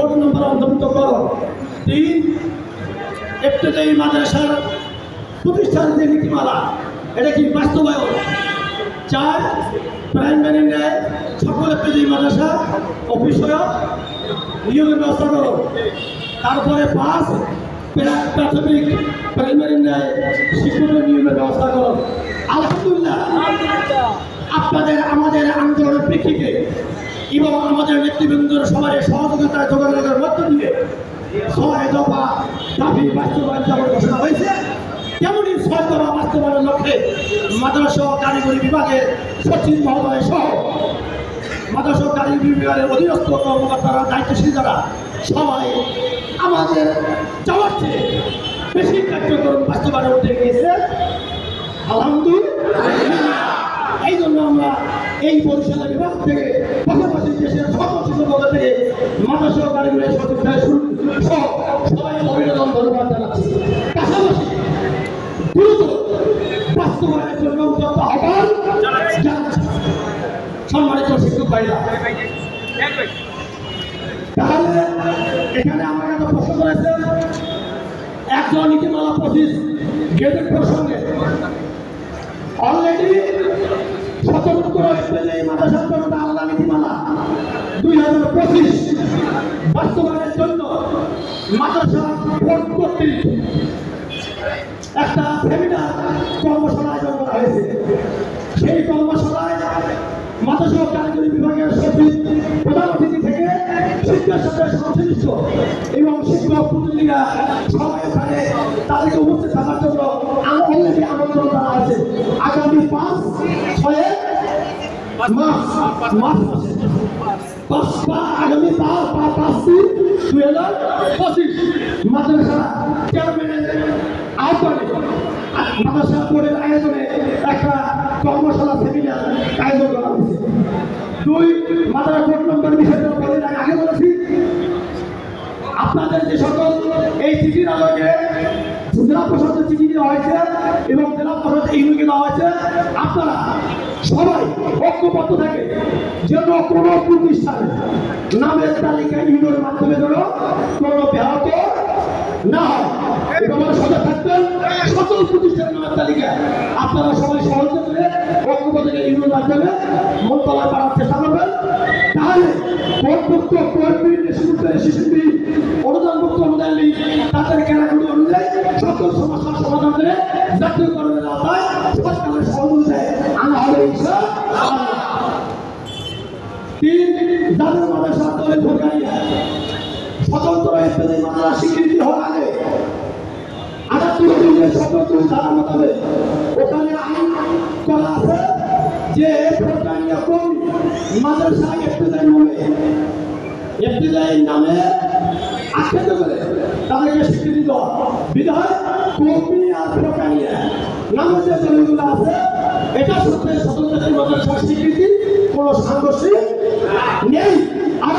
Code number অন্তর্ভুক্ত করো। তিন ইবতদায়ী মাদ্রাসার প্রতিষ্ঠান যে নীতিমালা, এটা কি বাস্তবায়ন? চার প্রাইমারি ন্যায় সকল ইবতদায়ী মাদ্রাসা অফিসয় নিয়োগের ব্যবস্থা করো। তারপরে পাঁচ, প্রা- প্রাথমিক প্রাইমারি ন্যায় শিক্ষকের নিয়োগের ব্যবস্থা করো আলহামদুলিল্লাহ আপনাদের আমাদের আন্দোলনের প্রেক্ষিতে এবং আমাদের নেতৃবৃন্দর সবাই সহযোগিতা যোগাযোগের মধ্য দিয়ে ছয় দফা দাবি বাস্তবায়ন যেমন ঘোষণা হয়েছে। তেমনই ছয় দফা বাস্তবায়নের লক্ষ্যে মাদ্রাসা কারিগরি বিভাগের সচিব মহোদয় সহ মাদ্রাসা কারিগরি বিভাগের অধীনস্থ কর্মকর্তারা, দায়িত্বশীল যারা, সবাই আমাদের যাওয়ার চেয়ে বেশি কার্যক্রম বাস্তবায়নে উঠে গিয়েছে আলহামদুলিল্লাহ। এই জন্য আমরা এই বরিশাল বিভাগ থেকে থেকে মাথা সহকারী সচিব থেকে শুরু সহ সবাই অভিনন্দন, ধন্যবাদ জানাচ্ছি। পাশাপাশি দ্রুত বাস্তবায়নের জন্য উদ্যত আহ্বান সম্মানিত শিক্ষক ভাইরা। তাহলে এখানে আমার একটা প্রশ্ন করেছে, একজন নীতিমালা পঁচিশ গেজেট প্রসঙ্গে। পঁচিশ বাস্তবায়নের জন্য মাদ্রাসা বোর্ড একটা সেমিনার কর্মশালা আয়োজন করা হয়েছে। সেই কর্মশালায় মাদ্রাসা কারিগরি বিভাগের সচিব, প্রধান অতিথি থেকে শিক্ষার সাথে সংশ্লিষ্ট এবং শিক্ষক প্রতিনিধিরা সবাই ওখানে তাদেরকে উপস্থিত থাকার জন্য অলরেডি আমন্ত্রণ করা আছে আগামী পাঁচ, ছয়ে আগামী পাঁচ পাঁচ দুই হাজার পঁচিশ। মাদ্রাসা চেয়ারম্যানের আহ্বানে মাদ্রাসা বোর্ডের আয়োজনে একটা কর্মশালা সেমিনার আয়োজন করা হয়েছে। দুই, মাদ্রাসা কোড নম্বর বিষয়টা বলে আগে বলেছি, আপনাদের যে সকল এই চিঠির আলোকে জেলা প্রশাসনের চিঠি দেওয়া হয়েছে এবং জেলা প্রশাসনের ইউনিকে দেওয়া হয়েছে, আপনারা সবাই ঐক্যবদ্ধ থাকে যেন কোনো প্রতিষ্ঠানে নামের তালিকা ইউনিয়নের মাধ্যমে যেন কোনো ব্যাহত না। হয় এবং সজাগ থাকবেন নামের তালিকা আপনারা সবাই সহযোগ করে ঐক্যবদ্ধ থেকে ইউনিয়নের মাধ্যমে মন্ত্রণালয় পাওয়ার চেষ্টা করবেন। তাহলে ভোটভুক্ত কর্মী শিশুটি অনুদানভুক্ত অনুদান নেই তাদের ক্যারাগুলি অনুযায়ী সকল সমস্যার সমাধান করে জাতীয়করণের আওতায় সরকারের সহযোগিতায় আনা হবে। তিন যাদের মাদ্রাসা দলের ভোটারি স্বতন্ত্র ইত্যাদি মাদ্রাসা স্বীকৃতি হওয়ার আগে আটাত্তর যে ভোটারিয়া কোন মাদ্রাসা ইত্যাদি নামে নামে আখ্যাত করে স্বীকৃতি দেওয়া বিধায় কর্মী আর ভোটারিয়া নামে যে দলগুলো আছে, এটা সত্যি স্বীকৃতি, কোনো সাংঘর্ষিক নেই।